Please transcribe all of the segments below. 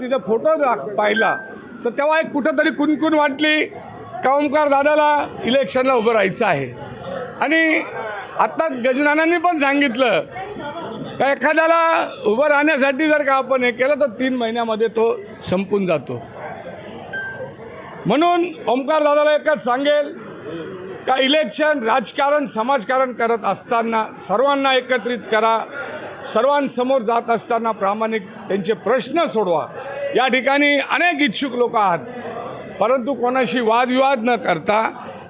तिचा फोटो पाहिला. तर तेव्हा एक कुठंतरी कुणकुण वाटली का ओंकार दादाला इलेक्शनला उभं राहायचं आहे? आणि आत्ताच गजनानांनी पण सांगितलं का एखाद्याला उभं राहण्यासाठी जर का आपण हे केलं तर तीन महिन्यामध्ये तो संपून जातो. म्हणून ओंकार दादाला एकच सांगेल का इलेक्शन राजकारण समाजकारण करत असताना सर्वांना एकत्रित करा. सर्वांसमोर जात असताना प्रामाणिक त्यांचे प्रश्न सोडवा. या ठिकाणी अनेक इच्छुक लोक आहात. परंतु कोणाशी वादविवाद न करता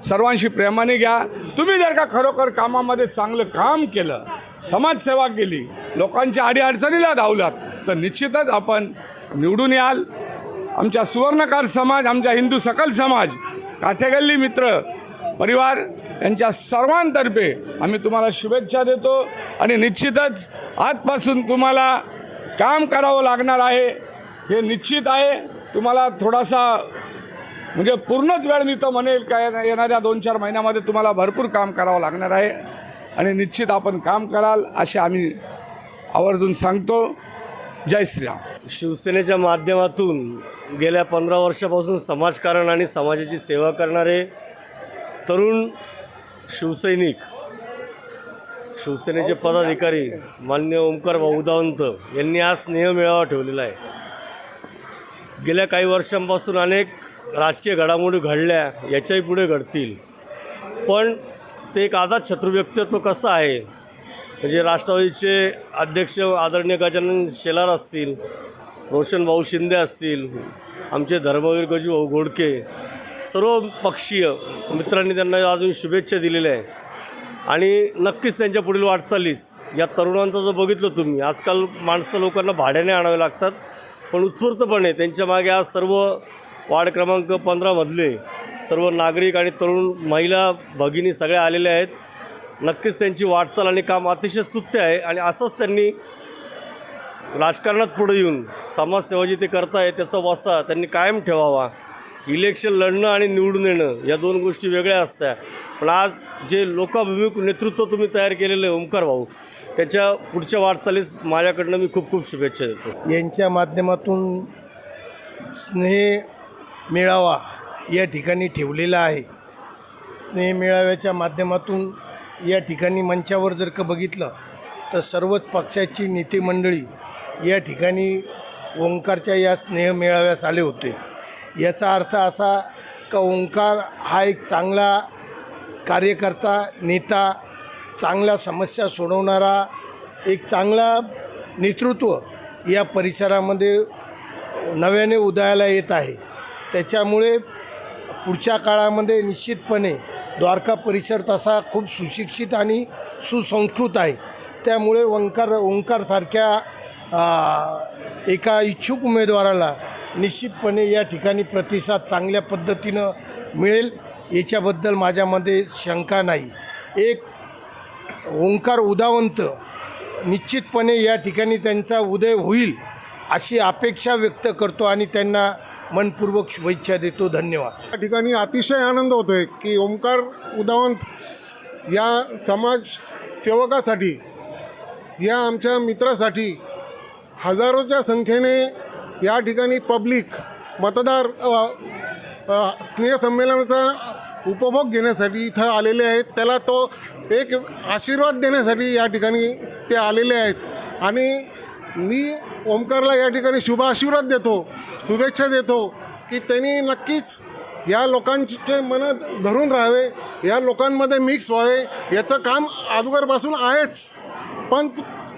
सर्वांशी प्रेमाने घ्या. तुम्ही जर का खरोखर कामामध्ये चांगलं काम केलं समाजसेवा केली लोकांच्या अडीअडचणीला धावलात तर निश्चितच आपण निवडून याल. आमच्या सुवर्णकार समाज आमच्या हिंदू सकल समाज काठेगल्ली मित्र परिवार यांच्या सर्वांतर्फे आम्ही तुम्हाला शुभेच्छा देतो आणि निश्चितच आजपासून तुम्हाला काम करावं लागणार आहे. हे निश्चित आहे. तुम्हाला थोडासा म्हणजे पूर्णच वेळ मी तर म्हणेल काय येणाऱ्या दोन चार महिन्यामध्ये तुम्हाला भरपूर काम करावं लागणार आहे. आणि निश्चित आपण काम कराल असे आम्ही आवर्जून सांगतो. जय श्रीराम. शिवसेनेच्या माध्यमातून गेल्या पंधरा वर्षापासून समाजकारण आणि समाजाची सेवा करणारे तरुण शिवसैनिक शिवसेनेचे पदाधिकारी मान्य ओंकार भाऊ उदावंत यांनी आज स्नेहमेळावा ठेवलेला आहे. गेल्या काही वर्षांपासून अनेक राजकीय घडामोडी घडल्या याच्याही पुढे घडतील. पण ते एक आझाद शत्रू व्यक्तित्व कसं आहे? म्हणजे राष्ट्रवादीचे अध्यक्ष आदरणीय गजानन शेलार असतील रोशन भाऊ शिंदे असतील आमचे धर्मवीर गजू भाऊ घोडके सर्व पक्षीय मित्रांनी त्यांना अजून शुभेच्छा दिलेल्या आहे आणि नक्कीच त्यांच्या पुढील वाटचालीस या तरुणांचं जर बघितलं तुम्ही आजकाल माणसं लोकांना भाड्याने आणावे लागतात. पण उत्स्फूर्तपणे त्यांच्या मागे आज सर्व वार्ड क्रमांक पंधरामधले सर्व नागरिक आणि तरुण महिला भगिनी सगळ्या आलेल्या आहेत. नक्कीच त्यांची वाटचाल आणि काम अतिशय स्तुत्य आहे आणि असंच त्यांनी राजकारणात पुढे येऊन समाजसेवा जी ते करताय त्याचा वसा त्यांनी कायम ठेवावा. इलेक्शन लढणं आणि निवडून येणं या दोन गोष्टी वेगळ्या असत्या पण आज जे लोकाभिमुख नेतृत्व तुम्ही तयार केलेलं आहे ओंकार भाऊ त्याच्या पुढच्या वाटचालीस माझ्याकडनं मी खूप खूप शुभेच्छा देतो. यांच्या माध्यमातून स्नेह मेळावा या ठिकाणी ठेवलेला आहे. स्नेह मेळाव्याच्या माध्यमातून या ठिकाणी मंचावर जर का बघितलं तर सर्वच पक्षाची नेते मंडळी या ठिकाणी ओंकारच्या या स्नेह मेळाव्यास आले होते. याचा अर्थ असा का ओंकार हा एक चांगला कार्यकर्ता नेता चांगल्या समस्या सोडवणारा एक चांगला नेतृत्व या परिसरामध्ये नव्याने उदयाला येत आहे. त्याच्यामुळे पुढच्या काळामध्ये निश्चितपणे द्वारका परिसर तसा खूप सुशिक्षित आणि सुसंस्कृत आहे. त्यामुळे ओंकार ओंकारसारख्या एका इच्छुक उमेदवाराला निश्चितपणे या ठिकाणी प्रतिसाद चांगल्या पद्धतीनं मिळेल. याच्याबद्दल माझ्यामध्ये शंका नाही. एक ओंकार उदावंत निश्चितपणे या ठिकाणी त्यांचा उदय होईल अशी अपेक्षा व्यक्त करतो आणि त्यांना मनपूर्वक शुभेच्छा देतो. धन्यवाद. या ठिकाणी अतिशय आनंद होतो आहे की ओंकार उदावंत या समाज सेवकासाठी या आमच्या मित्रासाठी हजारोच्या संख्येने या ठिकाणी पब्लिक मतदार स्नेहसंमेलनाचा उपभोग घेण्यासाठी इथं आलेले आहेत. त्याला तो एक आशीर्वाद देण्यासाठी या ठिकाणी ते आलेले आहेत. आणि मी ओमकारला या ठिकाणी शुभ आशीर्वाद देतो शुभेच्छा देतो की त्यांनी नक्कीच या लोकांचे मन धरून राहावे या लोकांमध्ये मिक्स व्हावे. याचं काम अगोदरपासून आहेच. पण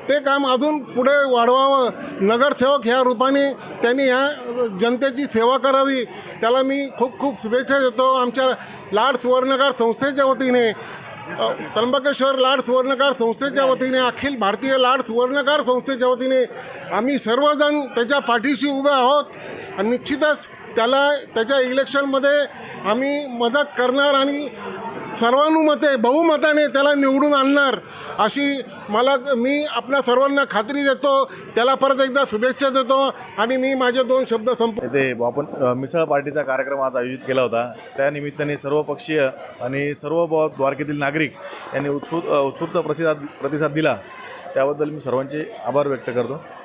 ते काम अजून पुढे वाढवावं. नगरसेवक ह्या रूपाने त्यांनी ह्या जनतेची सेवा करावी. त्याला मी खूप खूप शुभेच्छा देतो. आमच्या लाड सुवर्णकार संस्थेच्या वतीने त्र्यंबकेश्वर लाड सुवर्णकार संस्थेच्या वतीने अखिल भारतीय लाड सुवर्णकार संस्थेच्या वतीने आम्ही सर्वजण त्याच्या पाठीशी उभे आहोत. आणि निश्चितच त्याला त्याच्या इलेक्शनमध्ये आम्ही मदत करणार आणि सर्वानुमते बहुमताने त्याला निवडून आणणार अशी मला मी आपल्या सर्वांना खात्री देतो. त्याला परत एकदा शुभेच्छा देतो आणि मी माझे दोन शब्द संप ते आपण मिसळ पार्टीचा कार्यक्रम आज आयोजित केला होता. त्या निमित्ताने सर्व पक्षीय आणि सर्व द्वारकेतील नागरिक यांनी उत्स्फूर्त अ, उत्स्फूर्त प्रतिसाद प्रतिसाद दिला. त्याबद्दल मी सर्वांचे आभार व्यक्त करतो.